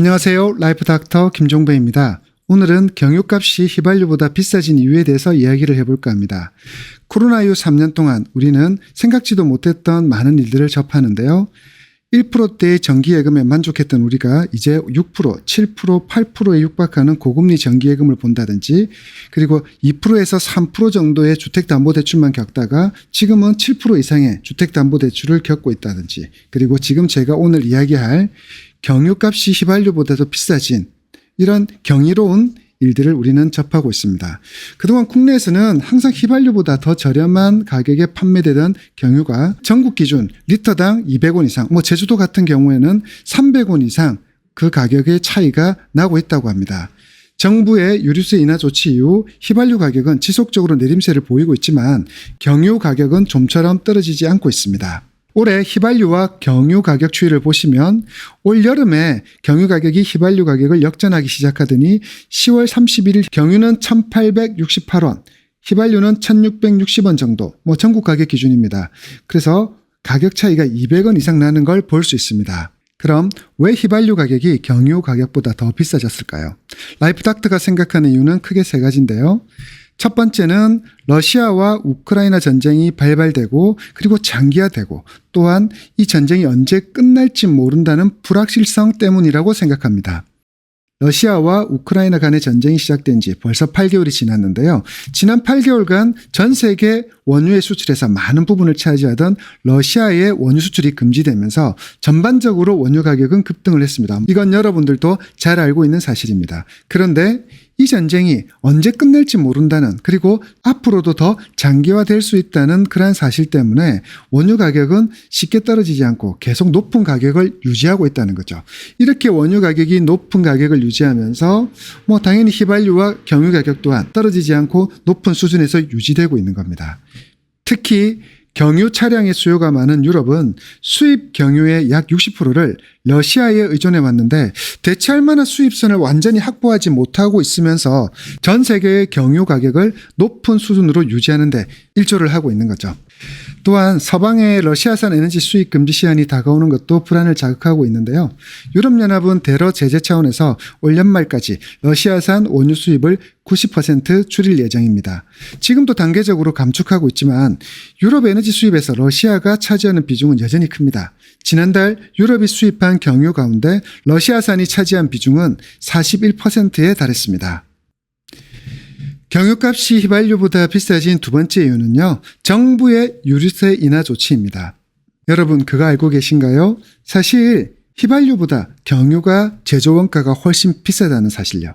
안녕하세요. 라이프 닥터 김종배입니다. 오늘은 경유값이 휘발유보다 비싸진 이유에 대해서 이야기를 해볼까 합니다. 코로나 이후 3년 동안 우리는 생각지도 못했던 많은 일들을 접하는데요. 1%대의 전기예금에 만족했던 우리가 이제 6%, 7%, 8%에 육박하는 고금리 전기예금을 본다든지 그리고 2%에서 3% 정도의 주택담보대출만 겪다가 지금은 7% 이상의 주택담보대출을 겪고 있다든지 그리고 지금 제가 오늘 이야기할 경유값이 휘발유보다도 비싸진 이런 경이로운 일들을 우리는 접하고 있습니다. 그동안 국내에서는 항상 휘발유보다 더 저렴한 가격에 판매되던 경유가 전국 기준 리터당 200원 이상, 뭐 제주도 같은 경우에는 300원 이상 그 가격의 차이가 나고 있다고 합니다. 정부의 유류세 인하 조치 이후 휘발유 가격은 지속적으로 내림세를 보이고 있지만 경유 가격은 좀처럼 떨어지지 않고 있습니다. 올해 휘발유와 경유 가격 추이를 보시면 올 여름에 경유 가격이 휘발유 가격을 역전하기 시작하더니 10월 31일 경유는 1,868원, 휘발유는 1,660원 정도, 뭐 전국 가격 기준입니다. 그래서 가격 차이가 200원 이상 나는 걸 볼 수 있습니다. 그럼 왜 휘발유 가격이 경유 가격보다 더 비싸졌을까요? 라이프 닥터가 생각하는 이유는 크게 세 가지인데요. 첫 번째는 러시아와 우크라이나 전쟁이 발발되고 그리고 장기화되고 또한 이 전쟁이 언제 끝날지 모른다는 불확실성 때문이라고 생각합니다. 러시아와 우크라이나 간의 전쟁이 시작된 지 벌써 8개월이 지났는데요. 지난 8개월간 전 세계 원유의 수출에서 많은 부분을 차지하던 러시아의 원유 수출이 금지되면서 전반적으로 원유 가격은 급등을 했습니다. 이건 여러분들도 잘 알고 있는 사실입니다. 그런데 이 전쟁이 언제 끝날지 모른다는 그리고 앞으로도 더 장기화될 수 있다는 그러한 사실 때문에 원유 가격은 쉽게 떨어지지 않고 계속 높은 가격을 유지하고 있다는 거죠. 이렇게 원유 가격이 높은 가격을 유지하면서 뭐 당연히 휘발유와 경유 가격 또한 떨어지지 않고 높은 수준에서 유지되고 있는 겁니다. 특히 경유 차량의 수요가 많은 유럽은 수입 경유의 약 60%를 러시아에 의존해 왔는데 대체할 만한 수입선을 완전히 확보하지 못하고 있으면서 전 세계의 경유 가격을 높은 수준으로 유지하는데 일조를 하고 있는 거죠. 또한 서방의 러시아산 에너지 수입 금지 시한이 다가오는 것도 불안을 자극하고 있는데요. 유럽연합은 대러 제재 차원에서 올 연말까지 러시아산 원유 수입을 90% 줄일 예정입니다. 지금도 단계적으로 감축하고 있지만 유럽 에너지 수입에서 러시아가 차지하는 비중은 여전히 큽니다. 지난달 유럽이 수입한 경유 가운데 러시아산이 차지한 비중은 41%에 달했습니다. 경유값이 휘발유보다 비싸진 두 번째 이유는요, 정부의 유류세 인하 조치입니다. 여러분, 그거 알고 계신가요? 사실, 휘발유보다 경유가 제조 원가가 훨씬 비싸다는 사실요.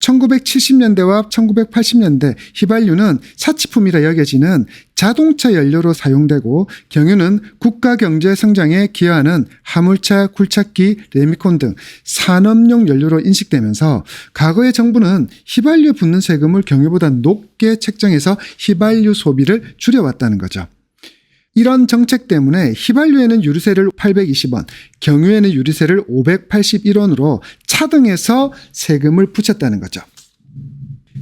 1970년대와 1980년대 휘발유는 사치품이라 여겨지는 자동차 연료로 사용되고 경유는 국가 경제 성장에 기여하는 화물차, 굴착기, 레미콘 등 산업용 연료로 인식되면서 과거의 정부는 휘발유 붙는 세금을 경유보다 높게 책정해서 휘발유 소비를 줄여왔다는 거죠. 이런 정책 때문에 휘발유에는 유류세를 820원, 경유에는 유류세를 581원으로 차등해서 세금을 붙였다는 거죠.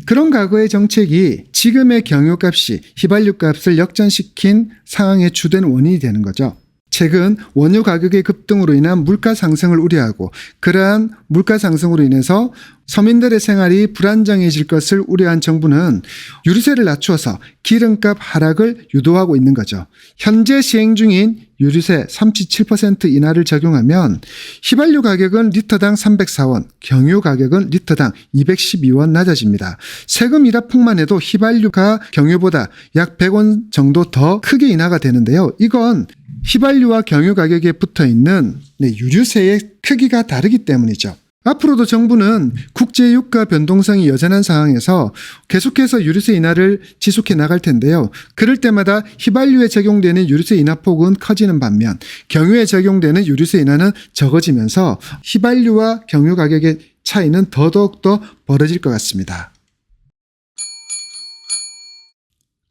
그런 과거의 정책이 지금의 경유값이 휘발유 값을 역전시킨 상황의 주된 원인이 되는 거죠. 최근 원유 가격의 급등으로 인한 물가 상승을 우려하고 그러한 물가 상승으로 인해서 서민들의 생활이 불안정해질 것을 우려한 정부는 유류세를 낮추어서 기름값 하락을 유도하고 있는 거죠. 현재 시행 중인 유류세 37% 인하를 적용하면 휘발유 가격은 리터당 304원, 경유 가격은 리터당 212원 낮아집니다. 세금 일하폭만 해도 휘발유가 경유보다 약 100원 정도 더 크게 인하가 되는데요. 이건 휘발유와 경유 가격에 붙어 있는 네, 유류세의 크기가 다르기 때문이죠. 앞으로도 정부는 국제 유가 변동성이 여전한 상황에서 계속해서 유류세 인하를 지속해 나갈 텐데요. 그럴 때마다 휘발유에 적용되는 유류세 인하 폭은 커지는 반면 경유에 적용되는 유류세 인하는 적어지면서 휘발유와 경유 가격의 차이는 더더욱더 벌어질 것 같습니다.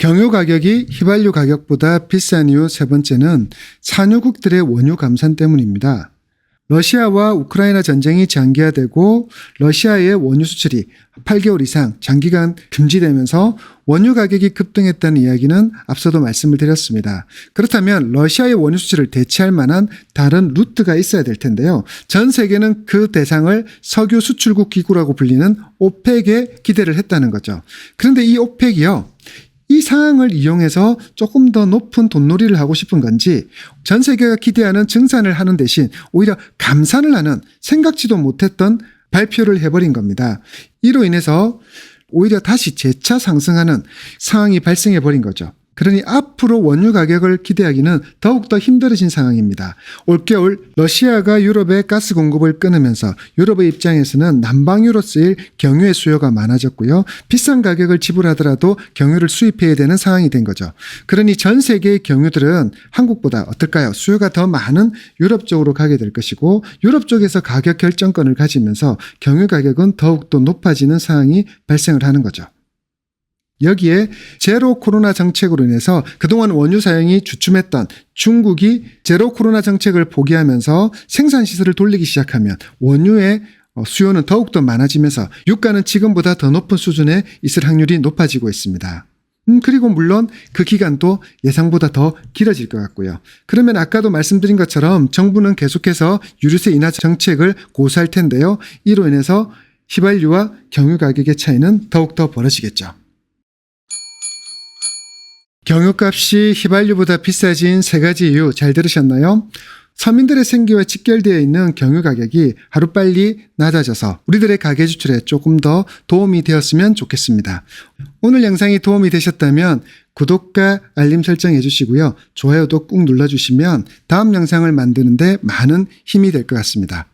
경유 가격이 휘발유 가격보다 비싼 이유 세 번째는 산유국들의 원유 감산 때문입니다. 러시아와 우크라이나 전쟁이 장기화되고 러시아의 원유 수출이 8개월 이상 장기간 금지되면서 원유 가격이 급등했다는 이야기는 앞서도 말씀을 드렸습니다. 그렇다면 러시아의 원유 수출을 대체할 만한 다른 루트가 있어야 될 텐데요. 전 세계는 그 대상을 석유 수출국 기구라고 불리는 오펙에 기대를 했다는 거죠. 그런데 이 오펙이요. 이 상황을 이용해서 조금 더 높은 돈놀이를 하고 싶은 건지 전 세계가 기대하는 증산을 하는 대신 오히려 감산을 하는 생각지도 못했던 발표를 해버린 겁니다. 이로 인해서 오히려 다시 재차 상승하는 상황이 발생해 버린 거죠. 그러니 앞으로 원유 가격을 기대하기는 더욱더 힘들어진 상황입니다. 올겨울 러시아가 유럽에 가스 공급을 끊으면서 유럽의 입장에서는 남방유로 쓰일 경유의 수요가 많아졌고요. 비싼 가격을 지불하더라도 경유를 수입해야 되는 상황이 된 거죠. 그러니 전 세계의 경유들은 한국보다 어떨까요? 수요가 더 많은 유럽 쪽으로 가게 될 것이고 유럽 쪽에서 가격 결정권을 가지면서 경유 가격은 더욱더 높아지는 상황이 발생을 하는 거죠. 여기에 제로 코로나 정책으로 인해서 그동안 원유 사용이 주춤했던 중국이 제로 코로나 정책을 포기하면서 생산 시설을 돌리기 시작하면 원유의 어, 수요는 더욱더 많아지면서 유가는 지금보다 더 높은 수준에 있을 확률이 높아지고 있습니다. 음, 그리고 물론 그 기간도 예상보다 더 길어질 것 같고요. 그러면 아까도 말씀드린 것처럼 정부는 계속해서 유류세 인하 정책을 고수할 텐데요. 이로 인해서 휘발유와 경유 가격의 차이는 더욱더 벌어지겠죠. 경유값이 휘발유보다 비싸진 세 가지 이유 잘 들으셨나요? 서민들의 생계와 직결되어 있는 경유 가격이 하루빨리 낮아져서 우리들의 가계 지출에 조금 더 도움이 되었으면 좋겠습니다. 오늘 영상이 도움이 되셨다면 구독과 알림 설정 해 주시고요. 좋아요도 꾹 눌러주시면 다음 영상을 만드는데 많은 힘이 될 것 같습니다.